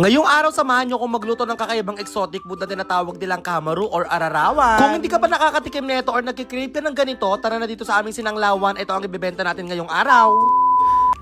Ngayong araw, samahan nyo kung magluto ng kakaibang exotic food na tinatawag nilang kamaru or ararawan. Kung hindi ka pa nakakatikim nito or nagkikrave ka ng ganito, tara na dito sa aming sinanglawan. Ito ang ibibenta natin ngayong araw.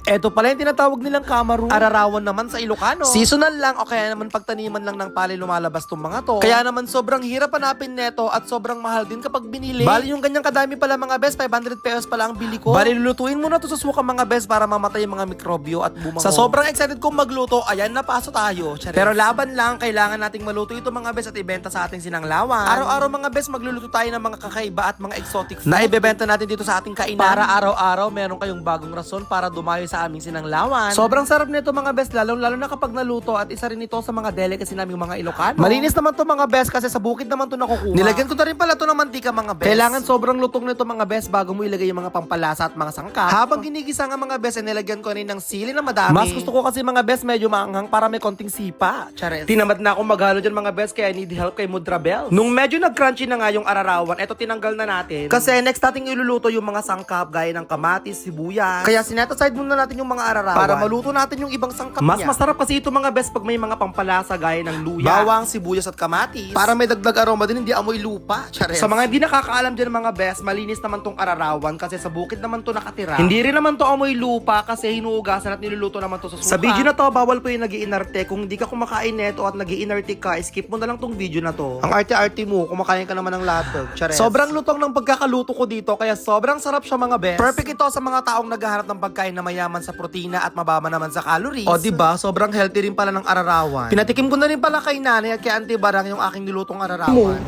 Ito pala yung tinatawag nilang kamaru. Ararawan naman sa Ilocano. Seasonal lang o kaya naman pagtaniman lang ng pali lumalabas tong mga to. Kaya naman sobrang hirap hanapin neto at sobrang mahal din kapag binili. Bali yung ganyang kadami pala mga best, 500 pesos pala ang bili ko. Bali lulutuin mo na to sa suka mga best para mamatay yung mga mikrobyo at bumango. Sa sobrang excited kong magluto, ayan napaso tayo. Charis. Pero laban lang, kailangan nating maluto ito mga best at ibenta sa ating sinanglawan. Araw-araw mga best, magluluto tayo ng mga kakaiba at mga exotic food na ibebenta natin dito sa ating kainan. Para araw-araw meron kayong bagong rason para dumayo sa aming sinanglawan. Sobrang sarap nito mga best, lalong-lalo na kapag naluto at isa rin ito sa mga delicacy naming mga Ilocano. Malinis naman to mga best kasi sa bukid naman to nakukuha. Nilagyan ko na rin pala to ng mantika mga best. Kailangan sobrang lutong nito mga best bago mo ilagay yung mga pampalasa at mga sangkap. Habang ginigisa nga mga best, ay nilagyan ko rin ng sili na madami. Mas gusto ko kasi mga best medyo maanghang para may konting sipa. Chares. Tinamad na ako maghalo dyan mga best kaya need help kay Mudra Bells. Nung medyo nag-crunchy na nga yung ararawan, eto tinanggal na natin. Kasi next nating iluluto yung mga sangkap gaya ng kamatis, sibuyas. Kaya sinet aside muna natin yung mga ararawan para maluto natin yung ibang sangkap Mas niya. masarap kasi ito mga best pag may mga pampalasa gaya ng luya, bawang, sibuyas at kamatis. Para may dagdag aroma din, hindi amoy lupa. Chares. Sa mga hindi nakakaalam dyan mga best, malinis naman tong ararawan kasi sa bukid naman to nakatira. Hindi rin naman to amoy lupa kasi hinuugasan at niluluto naman to sa suka. Sa video na to, bawal po yung nagiinarte. Kung hindi ka kumakain neto at nagiinarte ka, skip mo na lang tong video na to. Ang arte-arte mo, kumakain ka naman ng latog. Chares. Sobrang lutong ng pagkakaluto ko dito, kaya sobrang sarap siya mga best. Perfect ito sa mga taong naghahanap ng pagkain na mayaman sa protina at mababa naman sa calories. O, di ba? Sobrang healthy rin pala ng ararawan. Pinatikim ko na rin pala kay nanay at kay auntie Barang yung aking nilutong ararawan.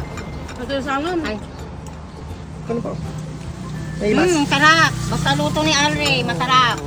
Ito sa amin. Ay. Ano pa? Hmm, sarap. Basta luto ni Alre, masarap.